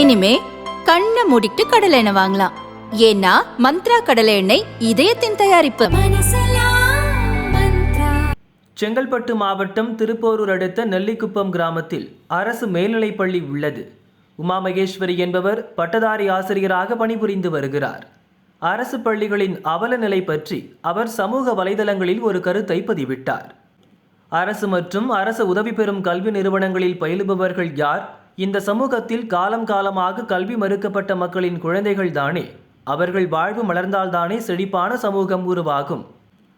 இனிமே கண்ணை மூடிட்டு கடலை எண்ணெய் வாங்கலாம். ஏன்னா மந்த்ரா கடலை எண்ணெய் இதயத்தின் தயாரிப்பு. செங்கல்பட்டு மாவட்டம் திருப்போரூர் அடுத்த நெல்லிக்குப்பம் கிராமத்தில் அரசு மேல்நிலைப்பள்ளி உள்ளது. உமா மகேஸ்வரி என்பவர் பட்டதாரி ஆசிரியராக பணிபுரிந்து வருகிறார். அரசு பள்ளிகளின் அவல நிலை பற்றி அவர் சமூக வலைதளங்களில் ஒரு கருத்தை பதிவிட்டார். அரசு மற்றும் அரசு உதவி பெறும் கல்வி நிறுவனங்களில் பயிலுபவர்கள் யார்? இந்த சமூகத்தில் காலம் காலமாக கல்வி மறுக்கப்பட்ட மக்களின் குழந்தைகள் தானே. அவர்கள் வாழ்வு மலர்ந்தால்தானே செழிப்பான சமூகம் உருவாகும்.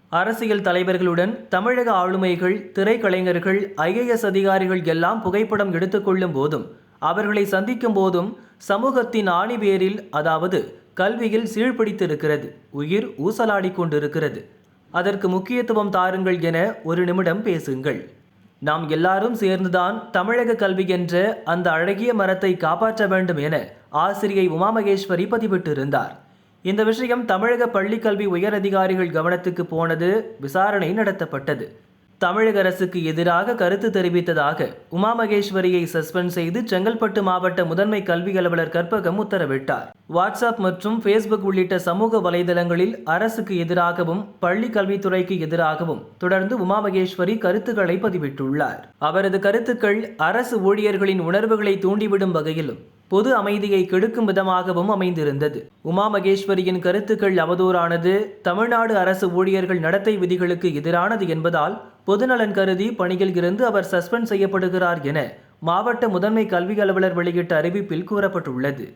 அரசியல் தலைவர்களுடன் தமிழக ஆளுமைகள் திரைக்கலைஞர்கள் ஐஏஎஸ் அதிகாரிகள் எல்லாம் புகைப்படம் எடுத்துக்கொள்ளும் போதும் அவர்களை சந்திக்கும் போதும் சமூகத்தின் ஆணிவேரில் அதாவது கல்வியில் சீழ்பிடித்திருக்கிறது உயிர் ஊசலாடி கொண்டிருக்கிறது. அதற்கு முக்கியத்துவம் தாருங்கள் என ஒரு நிமிடம் பேசுங்கள். நாம் எல்லாரும் சேர்ந்துதான் தமிழக கல்வி என்ற அந்த அழகிய மரத்தை காப்பாற்ற வேண்டும் என ஆசிரியை உமாமகேஸ்வரி பதிவிட்டிருந்தார். இந்த விஷயம் தமிழக பள்ளிக்கல்வி உயர் அதிகாரிகள் கவனத்துக்கு போனது விசாரணை நடத்தப்பட்டது. தமிழக அரசுக்கு எதிராக கருத்து தெரிவித்ததாக உமா மகேஸ்வரியை சஸ்பெண்ட் செய்து செங்கல்பட்டு மாவட்ட முதன்மை கல்வி அலுவலர் கற்பகம் உத்தரவிட்டார். வாட்ஸ்அப் மற்றும் ஃபேஸ்புக் உள்ளிட்ட சமூக வலைதளங்களில் அரசுக்கு எதிராகவும் பள்ளி கல்வித்துறைக்கு எதிராகவும் தொடர்ந்து உமா மகேஸ்வரி கருத்துக்களை பதிவிட்டுள்ளார். அவரது கருத்துக்கள் அரசு ஊழியர்களின் உணர்வுகளை தூண்டிவிடும் வகையிலும் பொது அமைதியை கெடுக்கும் விதமாகவும் அமைந்திருந்தது. உமா மகேஸ்வரியின் கருத்துக்கள் அவதூறானது தமிழ்நாடு அரசு ஊழியர்கள் நடத்தை விதிகளுக்கு எதிரானது என்பதால் பொதுநலன் கருதி பணியில் இருந்து அவர் சஸ்பெண்ட் செய்யப்படுகிறார் என மாவட்ட முதன்மை கல்வி அலுவலர் வெளியிட்ட அறிவிப்பில் கூறப்பட்டுள்ளது.